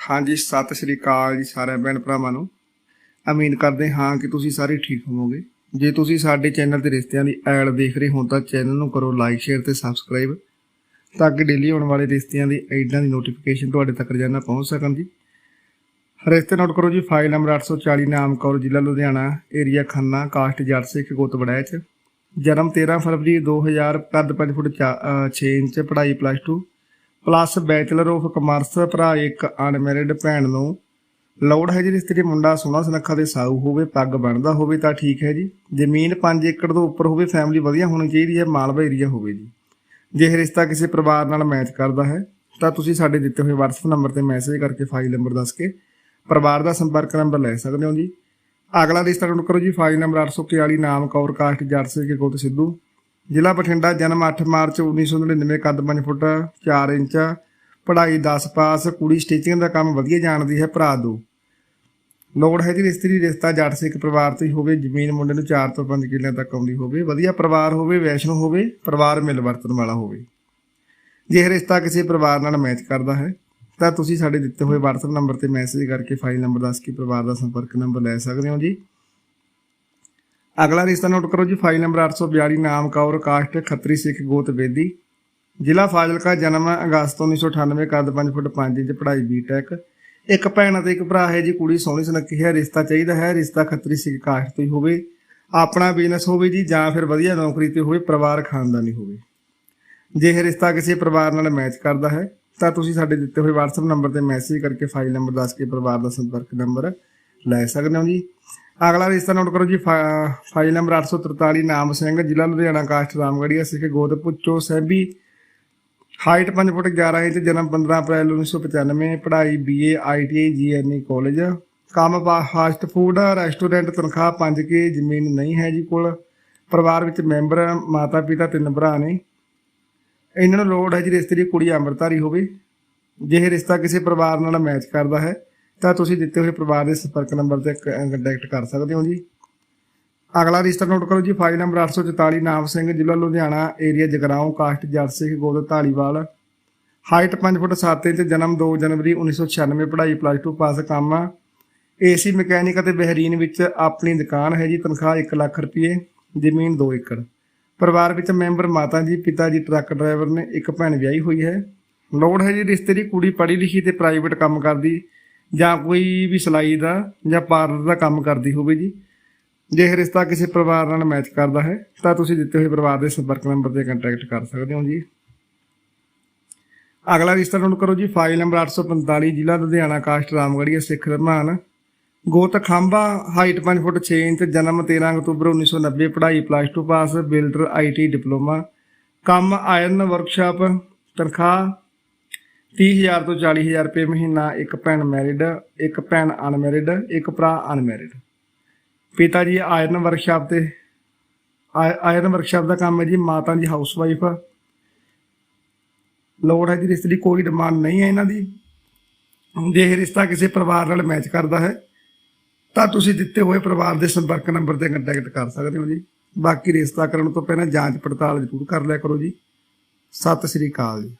ਹਾਂਜੀ, ਸਤਿ ਸ਼੍ਰੀ ਅਕਾਲ ਜੀ ਸਾਰਿਆਂ ਭੈਣ ਭਰਾਵਾਂ ਨੂੰ। ਉਮੀਦ ਕਰਦੇ ਹਾਂ ਕਿ ਤੁਸੀਂ ਸਾਰੇ ਠੀਕ ਹੋਵੋਗੇ। ਜੇ ਤੁਸੀਂ ਸਾਡੇ ਚੈਨਲ ਤੇ ਰਿਸ਼ਤਿਆਂ ਦੀ ਐਡ ਦੇਖ ਰਹੇ ਹੋ ਤਾਂ ਚੈਨਲ ਨੂੰ ਕਰੋ ਲਾਈਕ, ਸ਼ੇਅਰ ਤੇ ਸਬਸਕ੍ਰਾਈਬ ਤਾਂ ਕਿ ਡੇਲੀ ਆਉਣ ਵਾਲੇ ਰਿਸ਼ਤਿਆਂ ਦੀ ਐਡਾਂ ਦੀ ਨੋਟੀਫਿਕੇਸ਼ਨ ਤੁਹਾਡੇ ਤੱਕ ਰੋਜ਼ਾਨਾ ਪਹੁੰਚ ਸਕਣ ਜੀ। ਰਿਸ਼ਤੇ ਨੋਟ ਕਰੋ ਜੀ ਫਾਈਲ ਨੰਬਰ 840 ਨਾਮ ਕੌਰ ਜ਼ਿਲ੍ਹਾ ਲੁਧਿਆਣਾ ਏਰੀਆ ਖੰਨਾ, ਕਾਸਟ ਜੱਟ ਸਿੱਖ ਗੋਤ ਬੜੈਚ ਜਨਮ 13 ਫਰਵਰੀ 2000 ਕੱਦ 5 ਫੁੱਟ 6 ਇੰਚ, ਪੜ੍ਹਾਈ plus 2 plus bachelor of commerce ਭਰਾ ਇੱਕ ਅਨਮੈਰਿਡ ਭੈਣ ਨੂੰ। ਲੋੜ ਹੈ ਜੀ ਰਿਸ਼ਤੇ ਮੁੰਡਾ ਸੋਹਣਾ ਸੁਨੱਖਾ ਤੇ ਸਾਊ ਹੋਵੇ, ਪੱਗ ਬਣਦਾ ਹੋਵੇ ਤਾਂ ਠੀਕ ਹੈ ਜੀ। ਜ਼ਮੀਨ 5 ਏਕੜ ਤੋਂ ਉੱਪਰ ਹੋਵੇ ਫੈਮਿਲੀ ਵਧੀਆ ਹੋਣੀ ਚਾਹੀਦੀ ਹੈ ਮਾਲਵਾ ਏਰੀਆ ਹੋਵੇ ਜੀ। ਜੇ ਰਿਸ਼ਤਾ ਕਿਸੇ ਪਰਿਵਾਰ ਨਾਲ ਮੈਚ ਕਰਦਾ ਹੈ, ਤਾਂ ਤੁਸੀਂ ਸਾਡੇ ਦਿੱਤੇ ਹੋਏ WhatsApp ਨੰਬਰ ਤੇ ਮੈਸੇਜ ਕਰਕੇ ਫਾਈਲ ਨੰਬਰ ਦੱਸ ਕੇ ਪਰਿਵਾਰ ਦਾ ਸੰਪਰਕ ਨੰਬਰ ਲੈ ਸਕਦੇ ਹੋ ਜੀ। ਅਗਲਾ ਰਿਸ਼ਤਾ ਨੋਟ ਕਰੋ ਜੀ ਫਾਈਲ ਨੰਬਰ 841 ਨਾਮ ਕੌਰ ਕਾਸਟ ਜੱਟ ਸੇ ਕੇ ਕੋਤ ਸਿੱਧੂ ਜ਼ਿਲ੍ਹਾ ਬਠਿੰਡਾ, ਜਨਮ 8 ਮਾਰਚ 1999 ਕੱਦ 5 ਫੁੱਟ 4 ਇੰਚ, ਪੜ੍ਹਾਈ 10 ਪਾਸ, ਕੁੜੀ ਸਟਿਚਿੰਗ ਦਾ ਕੰਮ ਵਧੀਆ ਜਾਣਦੀ ਹੈ, ਭਰਾ ਦੋ। ਲੋੜ ਹੈ ਜੀ ਰਿਸ਼ਤੇ ਰਿਸ਼ਤਾ ਜੱਟ ਸਿੱਖ ਪਰਿਵਾਰ ਤੋਂ ਹੀ ਹੋਵੇ, ਜ਼ਮੀਨ ਮੁੰਡੇ ਨੂੰ 4 ਤੋਂ 5 ਕਿੱਲਿਆਂ ਤੱਕ ਆਉਂਦੀ ਹੋਵੇ, ਵਧੀਆ ਪਰਿਵਾਰ ਹੋਵੇ, ਵੈਸ਼ਨੂ ਹੋਵੇ, ਪਰਿਵਾਰ ਮਿਲ ਵਰਤਣ ਵਾਲਾ ਹੋਵੇ। ਜੇ ਰਿਸ਼ਤਾ ਕਿਸੇ ਪਰਿਵਾਰ ਨਾਲ ਮੈਚ ਕਰਦਾ ਹੈ, ਤਾਂ ਤੁਸੀਂ ਸਾਡੇ ਦਿੱਤੇ ਹੋਏ WhatsApp ਨੰਬਰ ਤੇ ਮੈਸੇਜ ਕਰਕੇ ਫਾਈਲ ਨੰਬਰ ਦੱਸ ਕੇ ਪਰਿਵਾਰ ਦਾ ਸੰਪਰਕ ਨੰਬਰ ਲੈ ਸਕਦੇ ਹੋ ਜੀ। ਅਗਲਾ ਰਿਸ਼ਤਾ ਨੋਟ ਕਰੋ ਜੀ, ਫਾਈਲ ਨੰਬਰ 842 ਨਾਮ ਕੌਰ ਕਾਸਟ ਖੱਤਰੀ, ਸਿੱਖ, ਗੋਤ, ਬੇਦੀ। ਜ਼ਿਲ੍ਹਾ ਫਾਜ਼ਿਲਕਾ, ਜਨਮ ਅਗਸਤ 1998 ਕੱਦ 5 ਫੁੱਟ 5 ਇੰਚ, ਪੜ੍ਹਾਈ ਬੀਟੈਕ ਇੱਕ ਭੈਣ ਅਤੇ ਇੱਕ ਭਰਾ ਹੈ ਜੀ, ਕੁੜੀ ਸੋਹਣੀ ਸੁਨੱਖੀ ਹੈ, ਰਿਸ਼ਤਾ ਚਾਹੀਦਾ ਹੈ, ਰਿਸ਼ਤਾ ਖੱਤਰੀ, ਸਿੱਖ, ਕਾਸਟ ਤੋਂ ਹੀ ਹੋਵੇ। ਆਪਣਾ ਬਿਜ਼ਨਸ ਹੋਵੇ ਜੀ, ਜਾਂ ਫਿਰ ਵਧੀਆ ਨੌਕਰੀ ਤੇ ਹੋਵੇ, ਪਰਿਵਾਰ ਖਾਨਦਾਨੀ ਹੋਵੇ। ਜੇ ਇਹ ਰਿਸ਼ਤਾ ਕਿਸੇ ਪਰਿਵਾਰ ਨਾਲ ਮੈਚ ਕਰਦਾ ਹੈ, ਤਾਂ ਤੁਸੀਂ ਸਾਡੇ ਦਿੱਤੇ ਹੋਏ WhatsApp ਨੰਬਰ ਤੇ ਮੈਸੇਜ ਕਰਕੇ ਫਾਈਲ ਨੰਬਰ ਦੱਸ ਕੇ ਪਰਿਵਾਰ ਦਾ ਸੰਪਰਕ ਨੰਬਰ ਲੈ ਸਕਦੇ ਹੋ ਜੀ। ਅਗਲਾ ਰਿਸ਼ਤਾ ਨੋਟ ਕਰੋ ਜੀ, ਫਾ- ਫਾਈਲ ਨੰਬਰ 843 ਨਾਮ ਸਿੰਘ, ਜ਼ਿਲ੍ਹਾ ਲੁਧਿਆਣਾ, ਕਾਸਟ ਰਾਮਗੜੀਆ ਸਿੱਖ ਗੋਦ ਪੁੱਚੋ ਸੈਬੀ। ਹਾਈਟ 5 ਫੁੱਟ 11 ਇੰਚ, ਜਨਮ 15 ਅਪ੍ਰੈਲ 1995 ਪੜ੍ਹਾਈ BA ITI GNE ਕਾਲਜ ਕੰਮ ਫਾਸਟ ਫੂਡ ਰੈਸਟੋਰੈਂਟ ਤਨਖਾਹ 5 ਕੇ, ਜ਼ਮੀਨ ਨਹੀਂ ਹੈ ਜੀ ਕੋਲ। ਪਰਿਵਾਰ ਵਿੱਚ ਮੈਂਬਰ ਮਾਤਾ ਪਿਤਾ ਤਿੰਨ ਭਰਾ ਨੇ। ਇਹਨਾਂ ਨੂੰ ਲੋੜ ਹੈ ਜੀ, ਰਿਸ਼ਤੇ ਦੀ ਕੁੜੀ ਅੰਮ੍ਰਿਤਧਾਰੀ ਹੋਵੇ। ਜੇ ਇਹ ਰਿਸ਼ਤਾ ਕਿਸੇ ਪਰਿਵਾਰ ਨਾਲ ਮੈਚ ਕਰਦਾ ਹੈ ਤਾਂ ਤੁਸੀਂ ਦਿੱਤੇ ਹੋਏ ਪਰਿਵਾਰ ਦੇ ਸੰਪਰਕ ਨੰਬਰ ਤੇ ਕੰਟੈਕਟ ਕਰ ਸਕਦੇ ਹੋ ਜੀ। ਅਗਲਾ ਰਿਸ਼ਤਾ ਨੋਟ ਕਰੋ ਜੀ ਫਾਈਲ ਨੰਬਰ 844 ਨਾਮ ਸਿੰਘ, ਜ਼ਿਲ੍ਹਾ ਲੁਧਿਆਣਾ ਏਰੀਆ ਜਗਰਾਉਂ, ਕਾਸਟ ਜੱਟ ਸਿੰਘ ਗੋਦ ਢਾਲੀਵਾਲ ਹਾਈਟ 5 ਫੁੱਟ 7 ਇੰਚ, ਜਨਮ 2 ਜਨਵਰੀ 1996 ਪੜ੍ਹਾਈ ਪਲੱਸ 2 ਪਾਸ ਕੰਮ। ਏਸੀ ਮਕੈਨਿਕ ਅਤੇ ਬਹਿਰੀਨ ਵਿੱਚ ਆਪਣੀ ਦੁਕਾਨ ਹੈ ਜੀ, ਤਨਖਾਹ 1 ਲੱਖ ਰੁਪਏ ਜ਼ਮੀਨ 2 ਏਕੜ। ਪਰਿਵਾਰ ਵਿੱਚ ਮੈਂਬਰ ਮਾਤਾ ਜੀ, ਪਿਤਾ ਜੀ, ਟਰੱਕ ਡਰਾਈਵਰ ਨੇ ਇੱਕ ਭੈਣ ਵਿਆਹੀ ਹੋਈ ਹੈ। ਲੋੜ ਹੈ ਜੀ, ਰਿਸ਼ਤੇ ਦੀ ਕੁੜੀ ਪੜ੍ਹੀ ਲਿਖੀ ਤੇ ਪ੍ਰਾਈਵੇਟ ਕੰਮ ਕਰਦੀ। ਜਾਂ ਕੋਈ ਵੀ ਸਿਲਾਈ ਦਾ ਜਾਂ ਪਾਰਲਰ ਦਾ ਕੰਮ ਕਰਦੀ ਹੋਵੇ ਜੀ, ਜੇ ਰਿਸ਼ਤਾ ਕਿਸੇ ਪਰਿਵਾਰ ਨਾਲ ਮੈਚ ਕਰਦਾ ਹੈ, ਤਾਂ ਤੁਸੀਂ ਦਿੱਤੇ ਹੋਏ ਪਰਿਵਾਰ ਦੇ ਸੰਪਰਕ ਨੰਬਰ ਤੇ ਕੰਟੈਕਟ ਕਰ ਸਕਦੇ ਹੋ ਜੀ। ਅਗਲਾ ਰਿਸ਼ਤਾ ਨੋਟ ਕਰੋ ਜੀ ਫਾਈਲ ਨੰਬਰ 845 ਜ਼ਿਲ੍ਹਾ ਲੁਧਿਆਣਾ, ਕਾਸਟ ਰਾਮਗੜੀਆ ਸਿੱਖ ਰਮਾਨ। ਗੋਤ ਖੰਭਾ ਹਾਈਟ 5 ਫੁੱਟ 6 ਇੰਚ, ਜਨਮ 13 ਅਕਤੂਬਰ 1990 ਪੜ੍ਹਾਈ plus 2 pass builder IT diploma ਕੰਮ ਆਇਰਨ ਵਰਕਸ਼ਾਪ ਤਨਖਾਹ 30000 ਤੋਂ 40000 ਰੁਪਏ ਮਹੀਨਾ, ਇੱਕ ਭੈਣ ਮੈਰਿਡ ਇੱਕ ਭੈਣ ਅਨਮੈਰਿਡ ਇੱਕ ਭਰਾ ਅਨਮੈਰਿਡ ਪਿਤਾ ਜੀ ਆਇਰਨ ਵਰਕਸ਼ਾਪ ਤੇ, ਆਇ- ਆਇਰਨ ਵਰਕਸ਼ਾਪ ਦਾ ਕੰਮ ਹੈ ਜੀ, ਮਾਤਾ ਜੀ ਹਾਊਸ ਵਾਈਫ ਲੋੜ ਹੈ ਜੀ ਰਿਸ਼ਤੇ ਦੀ ਕੋਈ ਡਿਮਾਂਡ ਨਹੀਂ ਹੈ ਇਹਨਾਂ ਦੀ। ਜੇ ਇਹ ਰਿਸ਼ਤਾ ਕਿਸੇ ਪਰਿਵਾਰ ਨਾਲ ਮੈਚ ਕਰਦਾ ਹੈ, ਤਾਂ ਤੁਸੀਂ ਦਿੱਤੇ ਹੋਏ ਪਰਿਵਾਰ ਦੇ ਸੰਪਰਕ ਨੰਬਰ ਤੇ ਕੰਟੈਕਟ ਕਰ ਸਕਦੇ ਹੋ ਜੀ। ਬਾਕੀ ਰਿਸ਼ਤਾ ਕਰਨ ਤੋਂ ਪਹਿਲਾਂ ਜਾਂਚ ਪੜਤਾਲ ਜ਼ਰੂਰ ਕਰ ਲਿਆ ਕਰੋ ਜੀ। ਸਤਿ ਸ੍ਰੀ ਅਕਾਲ ਜੀ।